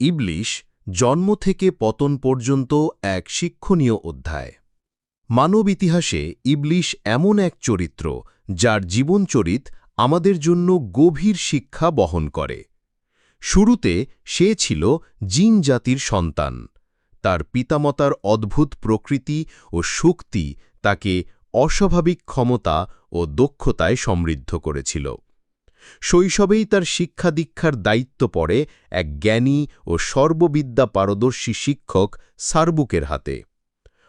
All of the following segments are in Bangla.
ইবলিশ জন্ম থেকে পতন পর্যন্ত এক শিক্ষণীয় অধ্যায়। মানব ইতিহাসে ইবলিশ এমন এক চরিত্র, যার জীবনচরিত আমাদের জন্য গভীর শিক্ষা বহন করে। শুরুতে সে ছিল জিন জাতির সন্তান। তার পিতামাতার অদ্ভুত প্রকৃতি ও শক্তি তাকে অস্বাভাবিক ক্ষমতা ও দক্ষতায় সমৃদ্ধ করেছিল। শৈশবেই তার শিক্ষা দীক্ষার দায়িত্ব পড়ে এক জ্ঞানী ও সর্ববিদ্যা পারদর্শী শিক্ষক সার্বুকের হাতে।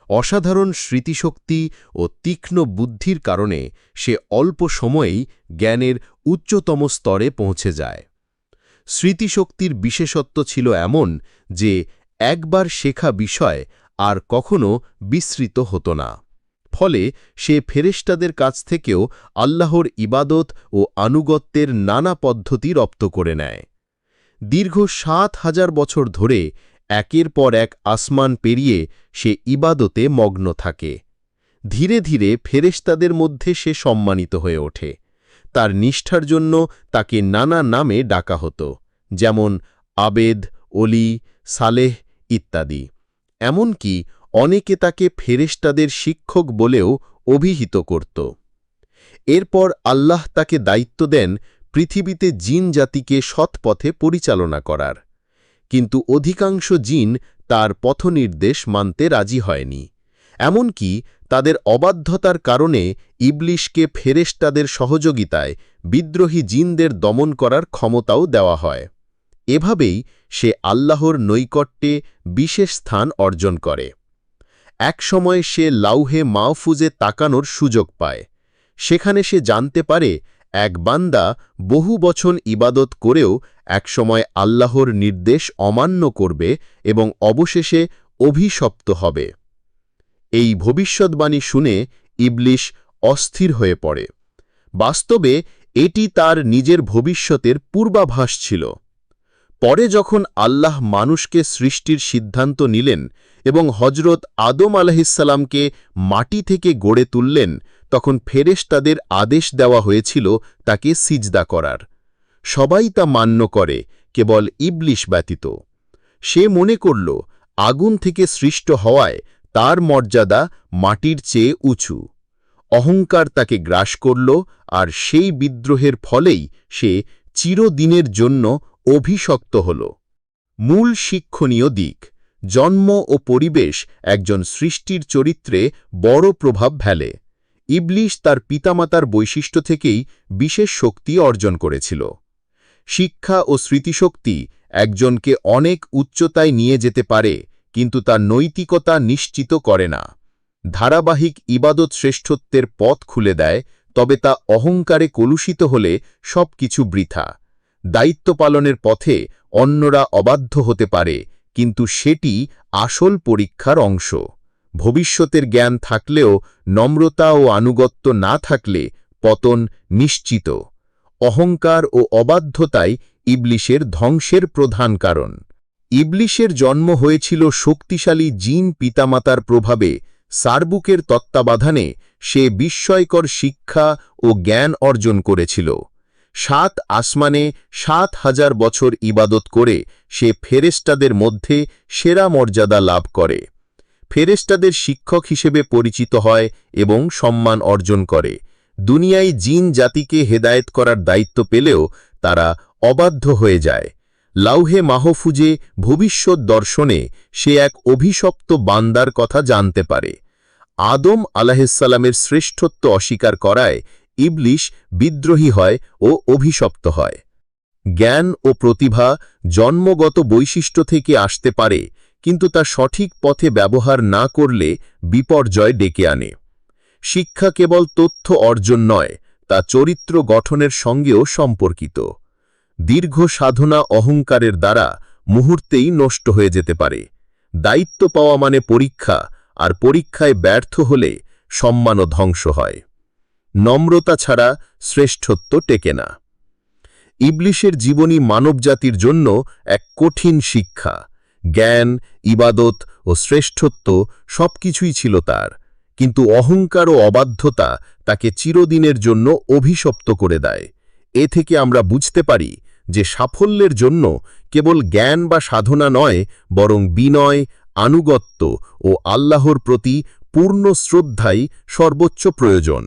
অসাধারণ স্মৃতিশক্তি ও তীক্ষ্ণ বুদ্ধির কারণে সে অল্প সময়েই জ্ঞানের উচ্চতম স্তরে পৌঁছে যায়। স্মৃতিশক্তির বিশেষত্ব ছিল এমন যে, একবার শেখা বিষয় আর কখনো বিস্মৃত হতো না। ফলে সে ফেরেশতাদের কাছ থেকেও আল্লাহর ইবাদত ও আনুগত্যের নানা পদ্ধতি রপ্ত করে নেয়। দীর্ঘ সাত হাজার বছর ধরে একের পর এক আসমান পেরিয়ে সে ইবাদতে মগ্ন থাকে। ধীরে ধীরে ফেরেশতাদের মধ্যে সে সম্মানিত হয়ে ওঠে। তার নিষ্ঠার জন্য তাকে নানা নামে ডাকা হতো, যেমন আবেদ অলি সালেহ ইত্যাদি। এমনকি অনেকে তাকে ফেরেশতাদের শিক্ষক বলেও অভিহিত করত। এরপর আল্লাহ তাকে দায়িত্ব দেন পৃথিবীতে জিন জাতিকে সৎপথে পরিচালনা করার। কিন্তু অধিকাংশ জিন তার পথনির্দেশ মানতে রাজি হয়নি। এমনকি তাদের অবাধ্যতার কারণে ইবলিশকে ফেরেশতাদের সহযোগিতায় বিদ্রোহী জিনদের দমন করার ক্ষমতাও দেওয়া হয়। এভাবেই সে আল্লাহর নৈকট্যে বিশেষ স্থান অর্জন করে। একসময় সে লাউহে মাহফুজে তাকানোর সুযোগ পায়। সেখানে সে জানতে পারে, এক বান্দা বহু বছর ইবাদত করেও একসময় আল্লাহর নির্দেশ অমান্য করবে এবং অবশেষে অভিশপ্ত হবে। এই ভবিষ্যৎবাণী শুনে ইবলিশ অস্থির হয়ে পড়ে। বাস্তবে এটি তার নিজের ভবিষ্যতের পূর্বাভাস ছিল। পরে যখন আল্লাহ মানুষকে সৃষ্টির সিদ্ধান্ত নিলেন এবং হজরত আদম আলাহিসাল্লামকে মাটি থেকে গড়ে তুললেন, তখন ফেরেশ তাদের আদেশ দেওয়া হয়েছিল তাকে সিজদা করার। সবাই তা মান্য করে, কেবল ইবলিশ ব্যতীত। সে মনে করল, আগুন থেকে সৃষ্ট হওয়ায় তার মর্যাদা মাটির চেয়ে উঁচু। অহংকার তাকে গ্রাস করল, আর সেই বিদ্রোহের ফলেই সে চিরদিনের জন্য অভিশক্ত হল। মূল শিক্ষণীয় দিক, জন্ম ও পরিবেশ একজন সৃষ্টির চরিত্রে বড় প্রভাব ফেলে। ইবলিশ তার পিতামাতার বৈশিষ্ট্য থেকেই বিশেষ শক্তি অর্জন করেছিল। শিক্ষা ও স্মৃতিশক্তি একজনকে অনেক উচ্চতায় নিয়ে যেতে পারে, কিন্তু তার নৈতিকতা নিশ্চিত করে না। ধারাবাহিক ইবাদত শ্রেষ্ঠত্বের পথ খুলে দেয়, তবে তা অহংকারে কলুষিত হলে সব কিছু বৃথা। দায়িত্ব পালনের পথে অন্যরা অবাধ্য হতে পারে, কিন্তু সেটি আসল পরীক্ষার অংশ। ভবিষ্যতের জ্ঞান থাকলেও নম্রতা ও আনুগত্য না থাকলে পতন নিশ্চিত। অহংকার ও অবাধ্যতাই ইবলিশের ধ্বংসের প্রধান কারণ। ইবলিশের জন্ম হয়েছিল শক্তিশালী জিন পিতামাতার প্রভাবে, সার্বুকের তত্ত্বাবধানে সে বিস্ময়কর শিক্ষা ও জ্ঞান অর্জন করেছিল। সাত আসমানে সাত হাজার বছর ইবাদত করে সে ফেরেস্টাদের মধ্যে সেরা মর্যাদা লাভ করে। ফেরেস্টাদের শিক্ষক হিসেবে পরিচিত হয় এবং সম্মান অর্জন করে। দুনিয়ায় জিন জাতিকে হেদায়েত করার দায়িত্ব পেলেও তারা অবাধ্য হয়ে যায়। লাউহে মাহফুজে ভবিষ্যৎ দর্শনে সে এক অভিশপ্ত বান্দার কথা জানতে পারে। আদম আলাহিসাল্লামের শ্রেষ্ঠত্ব অস্বীকার করায় ইবলিশ বিদ্রোহী হয় ও অভিশপ্ত হয়। জ্ঞান ও প্রতিভা জন্মগত বৈশিষ্ট্য থেকে আসতে পারে, কিন্তু তা সঠিক পথে ব্যবহার না করলে বিপর্যয় ডেকে আনে। শিক্ষা কেবল তথ্য অর্জন নয়, তা চরিত্র গঠনের সঙ্গেও সম্পর্কিত। দীর্ঘ সাধনা অহংকারের দ্বারা মুহূর্তেই নষ্ট হয়ে যেতে পারে। দায়িত্ব পাওয়া মানে পরীক্ষা, আর পরীক্ষায় ব্যর্থ হলে সম্মানও ধ্বংস হয়। নম্রতা ছাড়া শ্রেষ্ঠত্ব টেকে না। ইবলিশের জীবনী মানবজাতির জন্য এক কঠিন শিক্ষা। জ্ঞান, ইবাদত ও শ্রেষ্ঠত্ব সবকিছুই ছিল তার, কিন্তু অহংকার ও অবাধ্যতা তাকে চিরদিনের জন্য অভিশপ্ত করে দেয়। এ থেকে আমরা বুঝতে পারি যে সাফল্যের জন্য কেবল জ্ঞান বা সাধনা নয়, বরং বিনয়, আনুগত্য ও আল্লাহর প্রতি পূর্ণ শ্রদ্ধাই সর্বোচ্চ প্রয়োজন।